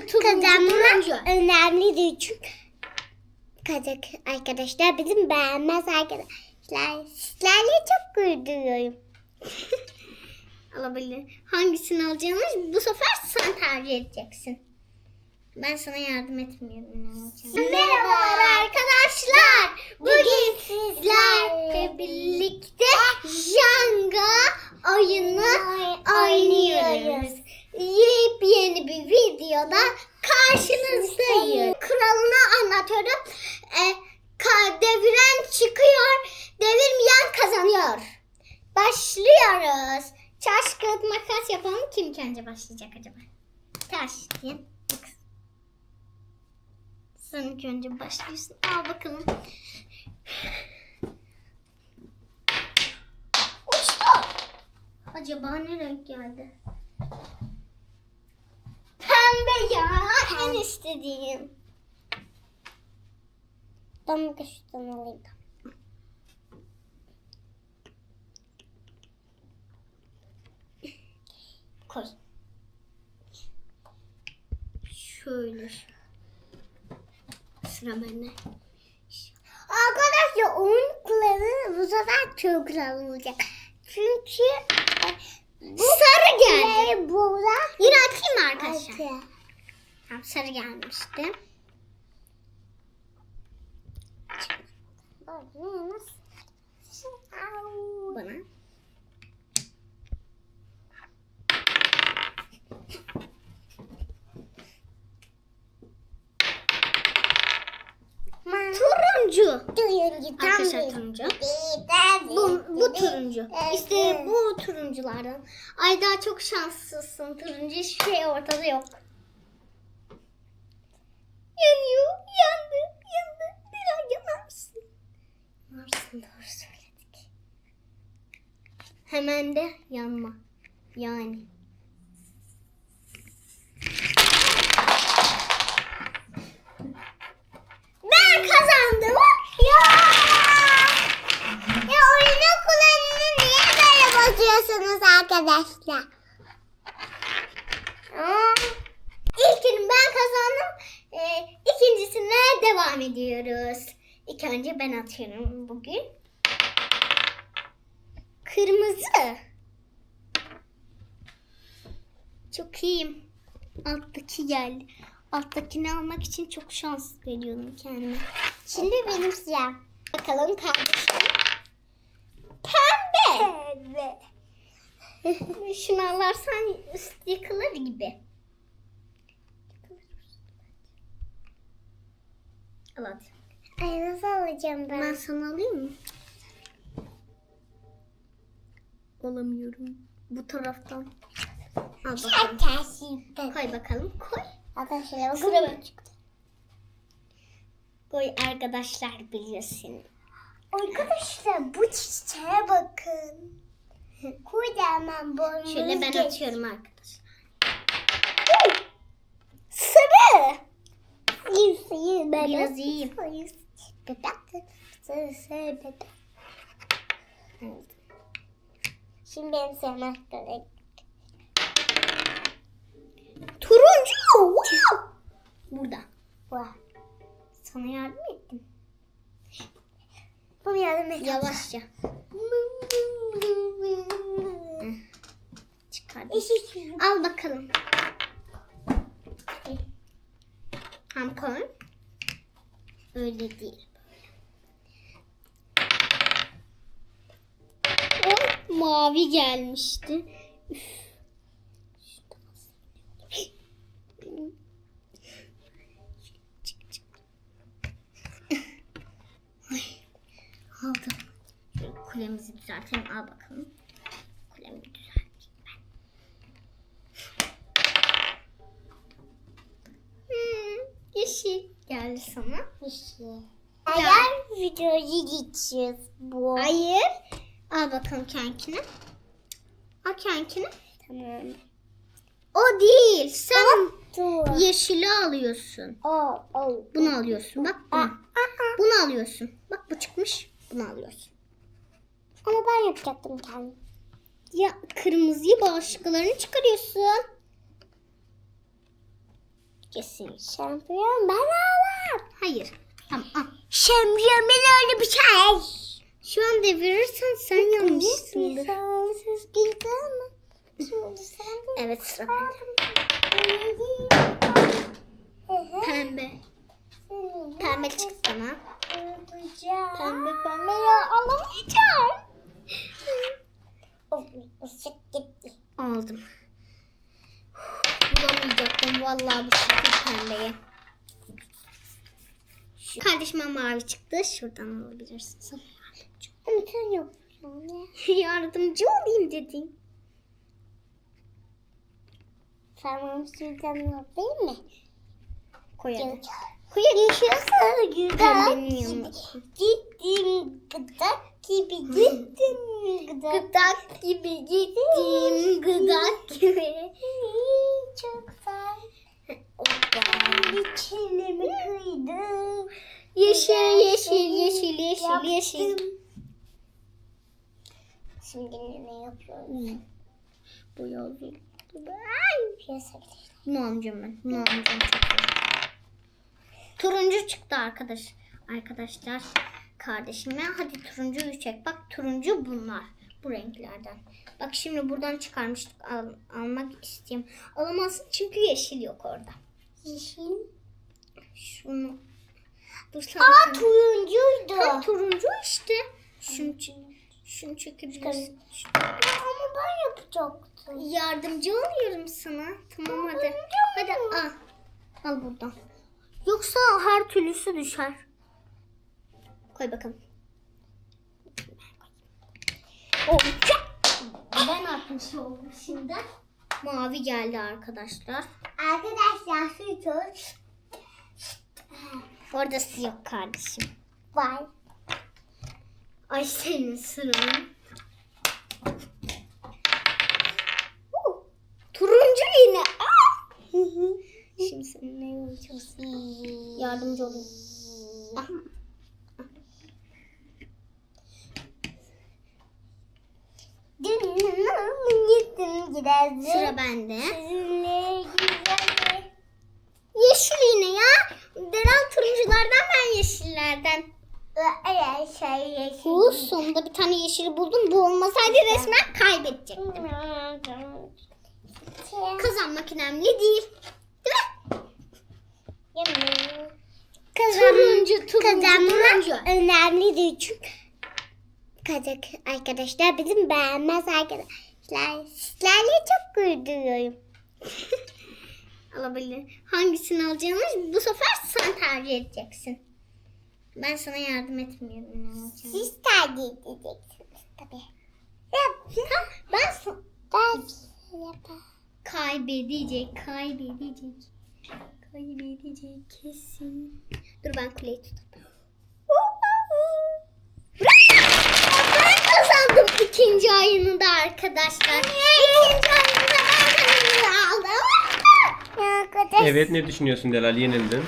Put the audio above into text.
Kazanmak önemlidir çünkü kazak arkadaşlar bizim beğenmez arkadaşlar. Sizlerle çok gurur duyuyorum. Alabilir. Hangisini alacağını bu sefer sen tercih edeceksin. Ben sana yardım etmiyorum. Merhabalar arkadaşlar. Bugün sizlerle birlikte Jenga oyunu oynuyoruz. Yepyeni bir videoda karşınızdayım. Kuralını anlatıyorum. E, ka- deviren çıkıyor, devirmeyen kazanıyor. Başlıyoruz. Taş, kağıt, makas yapalım. Kim önce başlayacak acaba? Taş diye. Sen ilk önce başlıyorsun. Al bakalım. Uçtu. Acaba ne renk geldi? Pembe ya. En istediğim. De şuradan alayım. Koy. Şöyle. Sıra bende. Arkadaşlar oyun kuralı bu sefer çok kuralı olacak. Çünkü e, Sarı geldi. şey burada Yine atayım mı arkadaşlar? Tamam, sarı gelmişti. Bana. Turuncu. Turuncu Arkadaşlar turuncu. Bu, bu bir- turuncu. İşte bu turunculardan. Ay daha çok şanslısın. Turuncu hiçbir şey ortada yok. Yanıyor. Yandı. Yandı. Biraz yanar mısın? Yanarsın doğru söyledik. Hemen de yanma. Yani. Ben kazandım. Böyle bozuyorsunuz arkadaşlar? İlkini ben kazandım. Ee, ikincisine devam ediyoruz. İlk önce ben atıyorum bugün. Kırmızı. Çok iyiyim. Alttaki geldi. Alttakini almak için çok şans veriyorum kendime. Şimdi benim siyah. Bakalım kardeşim. Pembe. Evet. Şunu alarsan yıkılır gibi. Al hadi. Ay nasıl alacağım ben? Ben sana alayım mı? Alamıyorum. Bu taraftan. Al bakalım. Gerçekten. Koy bakalım. Koy. Arkadaşlar Sıra bakın. Koy arkadaşlar biliyorsun. Arkadaşlar bu çiçeğe bakın. Kocaman boynuz. Şöyle ben geç- atıyorum arkadaşlar. Sarı. Sayı sayı ben Biraz iyiyim. Sayı bebek. Bebek. Şimdi benim sevmek gerek. Turuncu. Wow. Burada. Vay. Sana yardım ettim. Bu yardım et. Yavaşça. Al bakalım. Tam koy. Öyle değil. O mavi gelmişti. Üf. Kulemizi düzeltelim. Al bakalım. Kulemi düzelteyim ben. Hmm, yeşil geldi sana. Yeşil. Eğer videoyu geçiyoruz bu. Hayır. Al bakalım kenkini. Al kenkini. Tamam. O değil. Sen Dur. yeşili alıyorsun. O, o. Bunu alıyorsun. Bak bunu. Bunu alıyorsun. Bak bu çıkmış. Bunu alıyorsun. Ama ben yapacaktım kendim. Ya kırmızıyı başkalarını çıkarıyorsun. Kesin. Şampiyon ben ağlar. Hayır. Tamam al. Şampiyon ben öyle bir şey. Şu an devirirsen sen yanlışsındır. Sensiz gitti ama. Evet sıra bende. Pembe. Pembe çıktı sana. Pembe pembe ya alamayacağım. Işık gitti. Aldım. Vallahi bu şekil pembeye. Şu kardeşime mavi çıktı. Şuradan alabilirsin. Sana yapıyorsun ya. yardımcı olayım dedim. Tamam şuradan yapayım mı? Koyalım. Koyalım. Yaşasın güzel. Pembenin yanına. Gittim gıdak gibi gittim gıdak. Gıdak gibi gittim. Gıdak gibi. Çok güzel. Hoppa. İçine kıydım? Yeşil yeşil yeşil yeşil yeşil. Yaptım. Şimdi yapıyoruz? Bu. Piyasa gidelim. Bunu alacağım ben. Bunu alacağım çok. Turuncu çıktı arkadaş. Arkadaşlar kardeşime hadi turuncuyu çek. Bak turuncu bunlar. Bu renklerden. Bak şimdi buradan çıkarmıştık. Al, almak istiyorum. Alamazsın çünkü yeşil yok orada. Yeşil. Şunu. Dur sen. Aa turuncuydu. Ha, turuncu işte. Ç- şunu çekebilirsin. Ama ben yapacaktım. Yardımcı oluyorum sana. Tamam hadi. Hadi al. Al buradan. Yoksa her türlüsü düşer. Koy bakalım. Olacak. Ben atmış oldum şimdi. Mavi geldi arkadaşlar. Arkadaşlar şu tut. Orada yok kardeşim. Var. Ay senin sıran. Turuncu. Aa! Şimdi sen ne yapacaksın? Yardımcı olayım. Ah. Gittim giderdim. Sıra bende. Sizinle güzel. Yeşil yine ya. Deren turunculardan ben yeşillerden. Eğer şey yeşil. Bu sonunda bir tane yeşili buldum. Bu olmasaydı resmen kaybedecektim. Kazanmak önemli değil. Değil mi? Turuncu, turuncu, Kazanmak turuncu. önemli değil çünkü kazak arkadaşlar bizim beğenmez arkadaşlar. Sizlerle çok gurur Alabilir. Hangisini alacağını bu sefer sen tercih edeceksin. Ben sana yardım etmiyorum. Siz tercih edeceksiniz tabii. Yap. Ben sa- Ben yapar. kaybedecek, kaybedecek. Kaybedecek kesin. Dur ben kuleyi tutayım. Ben kazandım ikinci ayını da arkadaşlar. İkinci ayını da ben aldım. Arkadaşlar. Evet ne düşünüyorsun Delal yenildin?